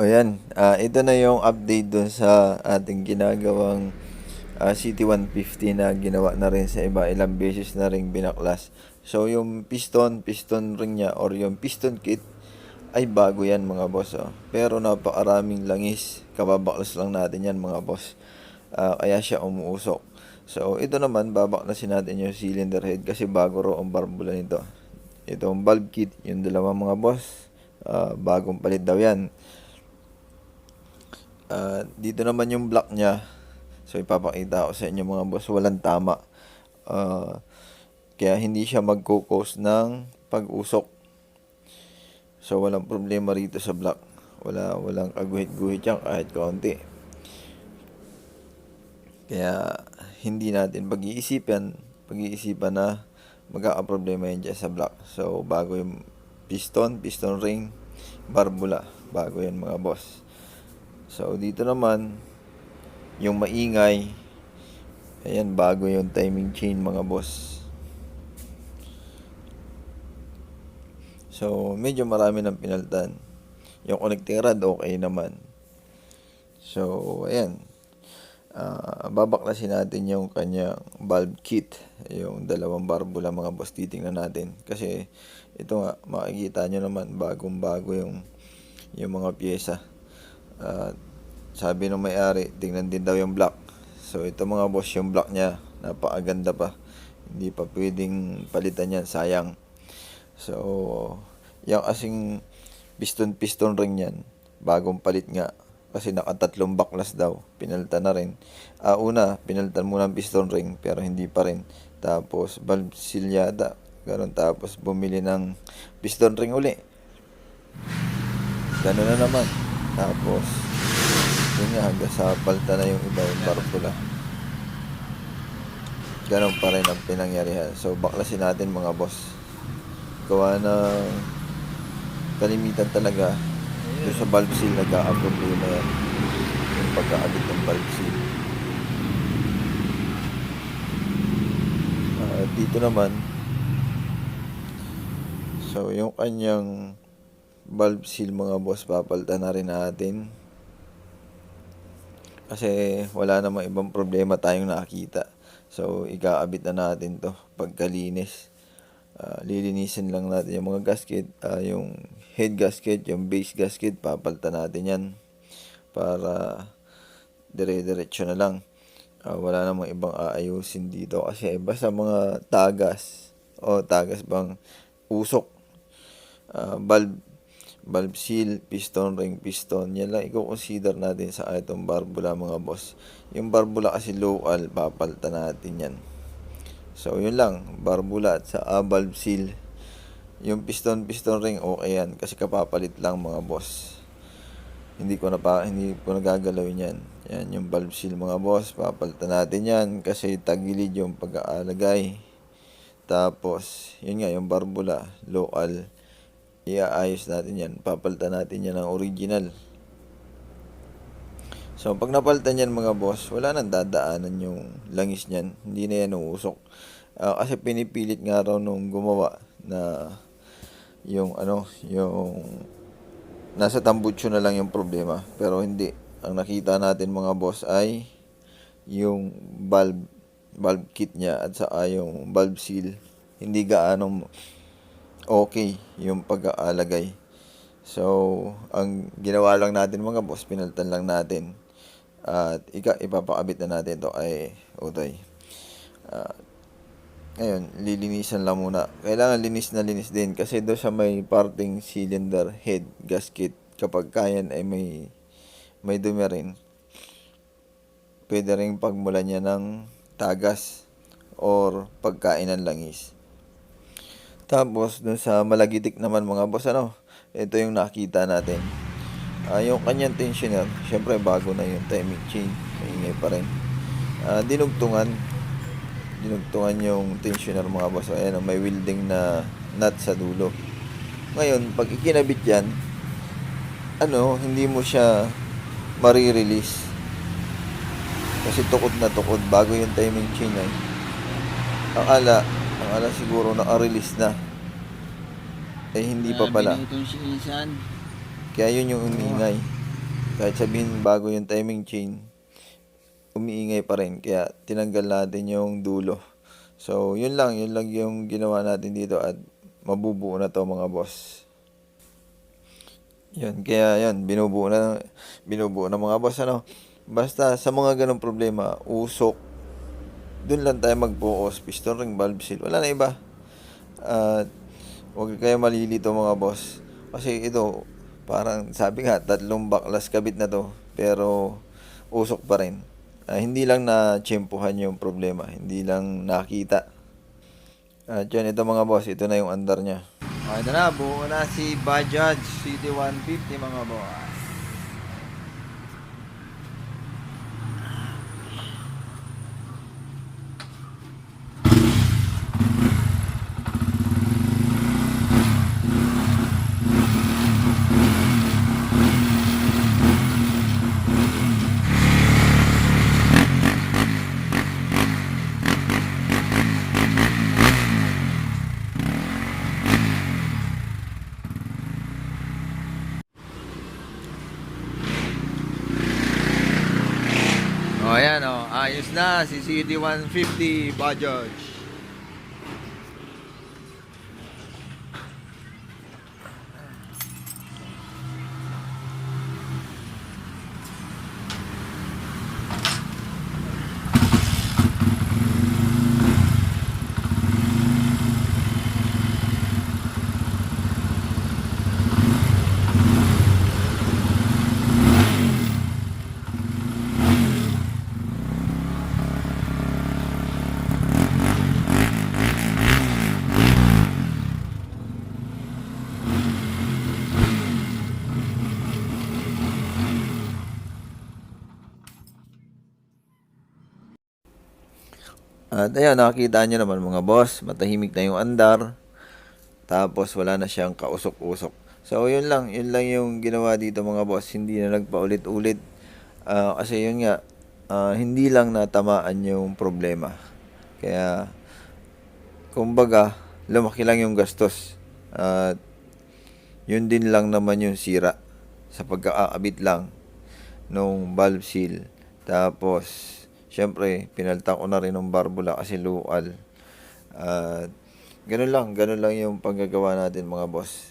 O yan, ah, ito na yung update dun sa ating ginagawang ah, CT150 na ginawa na rin sa iba. Ilang beses na rin binaklas. So yung piston, piston ring niya or yung piston kit ay bago yan mga boss. Oh. Pero napakaraming langis. Kababaklas lang natin yan mga boss. Ah, kaya siya umuusok. So ito naman, babaklasin natin yung cylinder head kasi bago raw ang barbula nito. Itong valve kit, yung dalawa mga boss. ah, bagong palit daw yan. Ah, dito naman yung block niya. So ipapakita ko sa inyo mga boss, walang tama. Ah, kaya hindi siya magkukos ng pag-usok. So walang problema rito sa block. Wala walang kaguhit-guhit yan kahit kaunti. Kaya hindi natin pag-iisipan, pag-iisipan na magkakaproblema yan dyan sa block. So bago yung piston, piston ring, barbula, bago yan mga boss. So, dito naman, yung maingay, ayan, bago yung timing chain mga boss. So, medyo marami ng pinaltan. Yung connecting rod, okay naman. So, ayan. Ah, babaklasin natin yung kanyang valve kit. Yung dalawang barbula mga boss, titingnan natin. Kasi, ito nga, makikita nyo naman, bagong-bago yung, yung mga pyesa. At sabi ng may-ari, tingnan din daw yung block. So ito mga boss, yung block niya, napakaganda pa. Hindi pa pwedeng palitan yan, sayang. So, yung kasing piston-piston ring yan, bagong palit nga. Kasi nakatatlong baklas daw, pinalitan na rin. Ah, una, pinalitan muna ang piston ring, pero hindi pa rin. Tapos, valve seal yata. Ganun, tapos bumili ng piston ring uli. Ganun na naman. Tapos, yun nga, hanggang sa palta na yung iba yung barbula. Ganon pa rin ang pinangyarihan. So, baklasin natin mga boss. Gawa ng kalimitan talaga doon sa valve seal nagkakaproblema yan. Yung pagkaabit ng valve seal. Ah, dito naman, so yung kanyang valve seal mga boss, papalitan na rin natin. Kasi wala namang ibang problema tayong nakakita. So, ikaabit na natin to pagkalinis. Ah, lilinisin lang natin yung mga gasket, ah, yung head gasket, yung base gasket, papalitan natin yan para dire-diretso na lang. Ah, wala namang ibang aayusin dito kasi basta mga tagas o tagas bang usok, ah, valve valve seal, piston ring, piston. Yan lang i-consider natin sa itong barbula mga boss. Yung barbula kasi local, papalitan natin yan. So, yun lang. Barbula at sa ah, valve seal. Yung piston, piston ring, okay yan. Kasi kapapalit lang mga boss. Hindi ko na pa, hindi ko nagagalawin yan. Yan, yung valve seal mga boss. Papalitan natin yan. Kasi tagilid yung pag-aalagay. Tapos, yun nga, yung barbula, local iaayos natin yan. Papalitan natin yan ng original. So, pag napalitan yan mga boss, wala nang dadaanan yung langis niyan. Hindi na yan uusok. Ah, kasi pinipilit nga raw nung gumawa na yung ano, yung nasa tambucho na lang yung problema. Pero hindi. Ang nakita natin mga boss ay yung valve valve kit niya at saka yung valve seal hindi gaano okay yung pag-aalagay. So, ang ginawa lang natin mga boss, pinalitan lang natin. At ika, ipapakabit na natin to ay utoy. Ah, ngayon, lilinisan lang muna. Kailangan linis na linis din kasi doon sa may parting cylinder head gasket kapag kayan ay may may dumi rin. Pwede rin pagmulan niya ng tagas or pagkain ng langis. Tapos, dun sa malagitik naman mga boss, ano, ito yung nakita natin. Ah, yung kanyang tensioner, syempre bago na yung timing chain, maingay pa rin. Ah, dinugtungan, dinugtungan yung tensioner mga boss. Ayan, may welding na nut sa dulo. Ngayon, pag ikinabit yan, ano, hindi mo siya marirelease. Kasi tukod na tukod bago yung timing chain ay. Akala, akala siguro na-release na. Eh, hindi pa pala. Binutong si Insan. Kaya yun yung umingay. kahit sabihin bago yung timing chain, umiingay pa rin. Kaya tinanggal natin yung dulo. So, yun lang. Yun lang yung ginawa natin dito at mabubuo na to mga boss. Yun, kaya yan, binubuo na, binubuo na mga boss, ano. Basta sa mga ganong problema, usok, dun lang tayo mag-focus, piston ring, valve seal, wala na iba. At huwag kayo malilito mga boss. Kasi ito, parang sabi nga, tatlong baklas kabit na to, pero usok pa rin. Ah, hindi lang na tsempuhan yung problema, hindi lang nakita. At yun, ito mga boss, ito na yung andar niya. Okay, ito na, buo na si Bajaj CD150 mga boss. O, oh, ayan o. Ayos na si CD150 Bajaj. At ayan, nakakita nyo naman mga boss, matahimik na yung andar. Tapos wala na siyang kausok-usok. So yun lang, yun lang yung ginawa dito mga boss, hindi na nagpaulit-ulit. Ah, kasi yun nga, ah, hindi lang natamaan yung problema. Kaya, kumbaga, lumaki lang yung gastos. At yun din lang naman yung sira sa pagkakabit lang nung valve seal. Tapos, syempre, pinalta ko na rin ng barbula kasi lual. At, ganun lang, ganun lang yung paggagawa natin mga boss.